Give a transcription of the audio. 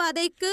பாதைக்கு